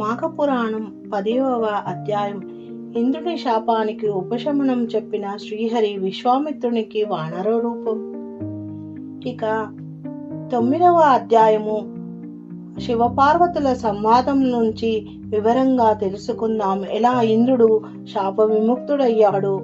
మాఘపురాణం పదివ అధ్యాయం. ఇంద్రుని శాపానికి ఉపశమనం చెప్పిన శ్రీహరి విశ్వామిత్రునికి వానర రూపం. ఇక తొమ్మిదవ అధ్యాయము. శివపార్వతుల సంవాదం నుంచి వివరంగా తెలుసుకుందాం. ఎలా ఇంద్రుడు శాప విముక్తుడయ్యాడు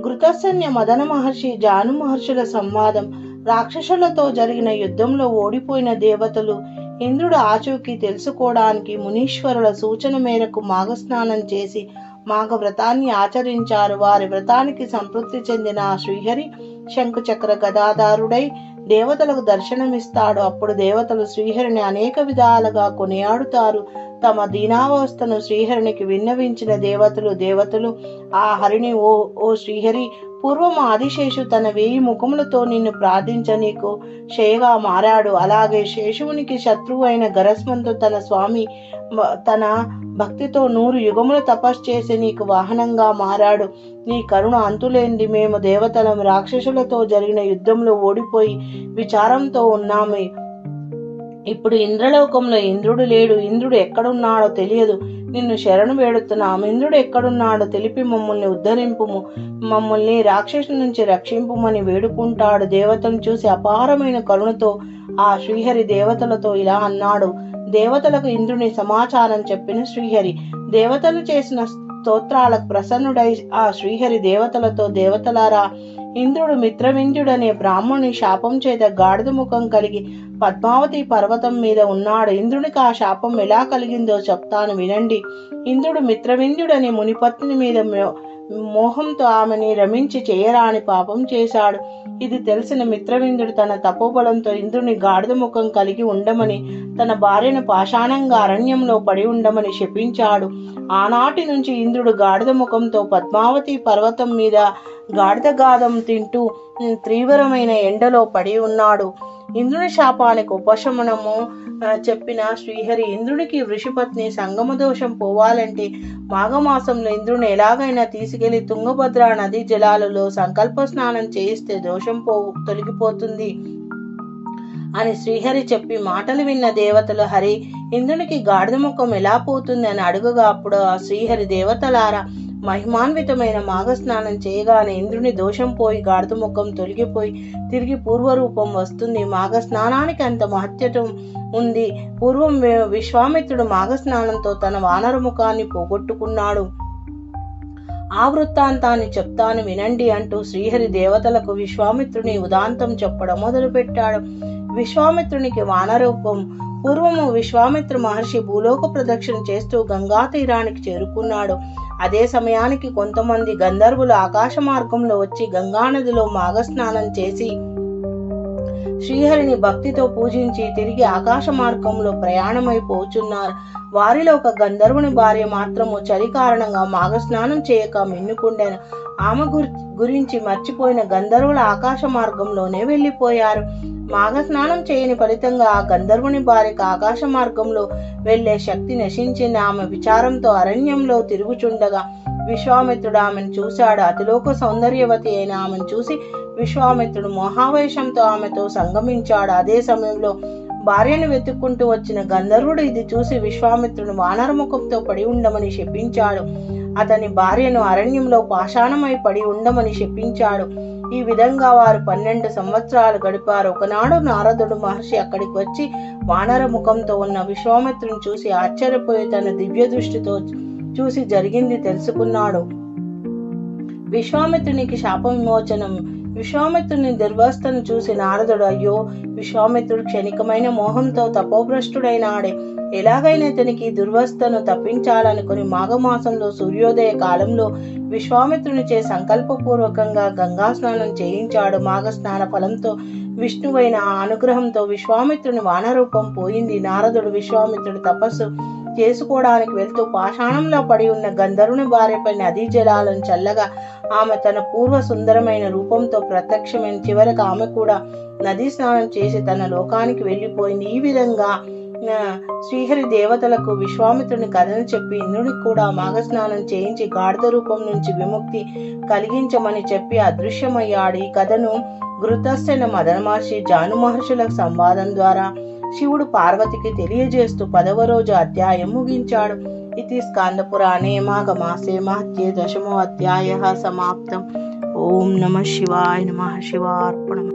ఘృతసన్య మదన మహర్షి జాను మహర్షుల సంవాదం. రాక్షసులతో జరిగిన యుద్ధంలో ఓడిపోయిన దేవతలు ఇంద్రుడు ఆచూకీ తెలుసుకోవడానికి మునీశ్వరుల సూచన మేరకు మాఘస్నానం చేసి మాఘవ్రతాన్ని ఆచరించారు. వారి వ్రతానికి సంతృప్తి చెందిన శ్రీహరి శంకుచక్ర గదాధారుడై దేవతలకు దర్శనమిస్తాడు. అప్పుడు దేవతలు శ్రీహరిని అనేక విధాలుగా కొనియాడుతారు. తమ దీనావస్థను శ్రీహరినికి విన్నవించిన దేవతలు దేవతలు ఆ హరిని ఓ ఓ శ్రీహరి పూర్వం ఆదిశేషు తన వేయి ముఖములతో నిన్ను ప్రార్థించ నీకు శేగా మారాడు. అలాగే శేషువునికి శత్రువు అయిన గరస్మంతు తన స్వామి తన భక్తితో నూరు యుగములు తపస్సు చేసి నీకు వాహనంగా మారాడు. నీ కరుణ అంతులేంది. మేము దేవతలం రాక్షసులతో జరిగిన యుద్ధంలో ఓడిపోయి విచారంతో ఉన్నాము. ఇప్పుడు ఇంద్రలోకంలో ఇంద్రుడు లేడు. ఇంద్రుడు ఎక్కడున్నాడో తెలియదు. నిన్ను శరణు వేడుతున్నాము. ఇంద్రుడు ఎక్కడున్నాడో తెలిపి మమ్మల్ని ఉద్ధరింపుము. మమ్మల్ని రాక్షసు నుంచి రక్షింపుమని వేడుకుంటాడు. దేవతను చూసి అపారమైన కరుణతో ఆ శ్రీహరి దేవతలతో ఇలా అన్నాడు. దేవతలకు ఇంద్రుని సమాచారం చెప్పిన శ్రీహరి దేవతలు చేసిన స్తోత్రాలకు ప్రసన్నుడై ఆ శ్రీహరి దేవతలతో దేవతలారా ఇంద్రుడు మిత్రవింద్యుడనే బ్రాహ్మణుని శాపం చేత గాడిద ముఖం కలిగి పద్మావతి పర్వతం మీద ఉన్నాడు. ఇంద్రునికి ఆ శాపం ఎలా కలిగిందో చెప్తాను వినండి. ఇంద్రుడు మిత్రవింద్యుడనే మునిపత్ని మీద మో- మోహంతో ఆమెని రమించి చేయరాని పాపం చేశాడు. ఇది తెలిసిన మిత్రవిందుడు తన తపోబలంతో ఇంద్రుని గాడిద ముఖం కలిగి ఉండమని తన భార్యను పాషాణంగా అరణ్యంలో పడి ఉండమని శపించాడు. ఆనాటి నుంచి ఇంద్రుడు గాడిద ముఖంతో పద్మావతి పర్వతం మీద గాడిద గాదం తింటూ తీవ్రమైన ఎండలో పడి ఉన్నాడు. ఇంద్రుని శాపానికి ఉపశమనము చెప్పిన శ్రీహరి ఇంద్రునికి వృషిపత్ని సంగమ దోషం పోవాలంటే మాఘమాసంలో ఇంద్రుని ఎలాగైనా తీసుకెళ్ళి తుంగభద్ర నది జలాలలో సంకల్ప స్నానం చేయిస్తే దోషం పో తొలగిపోతుంది అని శ్రీహరి చెప్పి మాటలు విన్న దేవతలు హరి ఇంద్రునికి గాడిద ముఖం ఎలా పోతుంది? అని అడుగగా అప్పుడు ఆ శ్రీహరి దేవతలారా మహిమాన్వితమైన మాఘస్నానం చేయగానే ఇంద్రుని దోషం పోయి గాడిద ముఖం తొలగిపోయి తిరిగి పూర్వరూపం వస్తుంది. మాఘస్నానానికి అంత మహత్యతం ఉంది. పూర్వం విశ్వామిత్రుడు మాఘస్నానంతో తన వానర ముఖాన్ని పోగొట్టుకున్నాడు. ఆ వృత్తాంతాన్ని చెప్తాను వినండి అంటూ శ్రీహరి దేవతలకు విశ్వామిత్రుని ఉదాంతం చెప్పడం మొదలుపెట్టాడు. విశ్వామిత్రునికి వానరూపం. పూర్వము విశ్వామిత్ర మహర్షి భూలోక ప్రదక్షిణ చేస్తూ గంగా తీరానికి చేరుకున్నాడు. అదే సమయానికి కొంతమంది గంధర్వులు ఆకాశ మార్గంలో వచ్చి గంగానదిలో మాఘస్నానం చేసి శ్రీహరిని భక్తితో పూజించి తిరిగి ఆకాశ మార్గంలో ప్రయాణమైపోచున్నారు వారిలో ఒక గంధర్వుని భార్య మాత్రము చలి కారణంగా మాఘస్నానం చేయక మిన్నుకుండెను. ఆమె గురించి మర్చిపోయిన గంధర్వుల ఆకాశ మార్గంలోనే వెళ్ళిపోయారు. మాఘస్నానం చేయని ఫలితంగా ఆ గంధర్వుని భార్యకు ఆకాశ మార్గంలో వెళ్ళే శక్తి నశించింది. ఆమె విచారంతో అరణ్యంలో తిరుగుచుండగా విశ్వామిత్రుడు ఆమెను చూశాడు. అతిలోక సౌందర్యవతి అయిన ఆమెను చూసి విశ్వామిత్రుడు మహావేశంతో ఆమెతో సంగమించాడు. అదే సమయంలో భార్యను వెతుక్కుంటూ వచ్చిన గంధర్వుడు ఇది చూసి విశ్వామిత్రుడు వానరముఖంతో పడి ఉండమని శపించాడు. అతని భార్యను అరణ్యంలో పాషాణమై పడి ఉండమని శపించాడు. ఈ విధంగా వారు పన్నెండు సంవత్సరాలు గడిపారు. ఒకనాడు నారదుడు మహర్షి అక్కడికి వచ్చి వానర ముఖంతో ఉన్న విశ్వామిత్రుని చూసి ఆశ్చర్యపోయి తన దివ్య దృష్టితో చూసి జరిగింది తెలుసుకున్నాడు. విశ్వామిత్రునికి శాప విమోచనం విశ్వామిత్రుని దుర్వస్థను చూసి నారదుడు అయ్యో విశ్వామిత్రుడు క్షణికమైన మోహంతో తపోభ్రష్టుడైనాడే. ఎలాగైనా ఇతనికి దుర్వస్థను తప్పించాలనుకుని మాఘమాసంలో సూర్యోదయ కాలంలో విశ్వామిత్రునిచే సంకల్పపూర్వకంగా గంగా స్నానం చేయించాడు. మాఘ స్నాన ఫలంతో విష్ణువైన ఆ అనుగ్రహంతో విశ్వామిత్రుని వానరూపం పోయింది. నారదుడు విశ్వామిత్రుడు తపస్సు చేసుకోవడానికి వెళ్తూ పాషాణంలో పడి ఉన్న గంధర్వుని భార్యపై నదీ జలాలను చల్లగా ఆమె తన పూర్వ సుందరమైన రూపంతో ప్రత్యక్షమైన చివరకు ఆమె కూడా నదీ స్నానం చేసి తన లోకానికి వెళ్ళిపోయింది. ఈ విధంగా శ్రీహరి దేవతలకు విశ్వామిత్రుని కథను చెప్పి ఇంద్రునికి కూడా మాఘస్నానం చేయించి గాడిద రూపం నుంచి విముక్తి కలిగించమని చెప్పి అదృశ్యమయ్యాడు. ఈ కథను గృతస్థైన మదన మహర్షి జాను మహర్షుల సంవాదం ద్వారా శివుడు పార్వతికి తెలియజేస్తూ పదవ రోజు అధ్యాయం ముగించాడు. ఇది స్కాంద పురాణే మాఘమాసే మహత్యే దశమో అధ్యాయ సమాప్తం. ఓం నమ శివాయ నమ శివార్పణం